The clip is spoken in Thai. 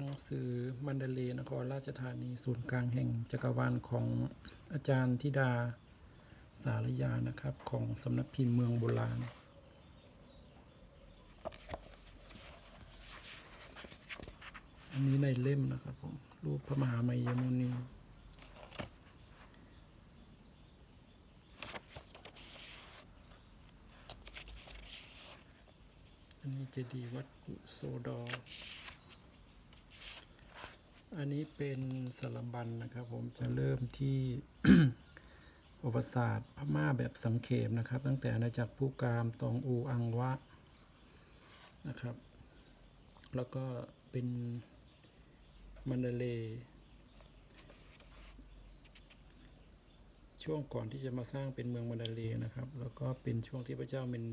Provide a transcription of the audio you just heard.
ังสือมันเดเลนครราชธานีศูนย์กลางแห่งจักรวาลของอาจารย์ธิดาสารยานะครับ ของสำนักพิมพ์เมืองโบราณ อันนี้ในเล่มนะครับผม รูปพระมหาไมยมุนีอันนี้เจดีย์วัดกุโซดอ อันนี้เป็นสลัมบันนะครับ ผมจะเริ่มที่ประวัติศาสตร์พม่าแบบสังเขปนะครับ ตั้งแต่อาณาจักรผู้กามตองอูอังวะนะครับ แล้วก็เป็นมันเดาเลช่วงก่อนที่จะมาสร้างเป็นเมืองมันเดาเลนะครับ แล้วก็เป็นช่วงที่พระเจ้าเมนโด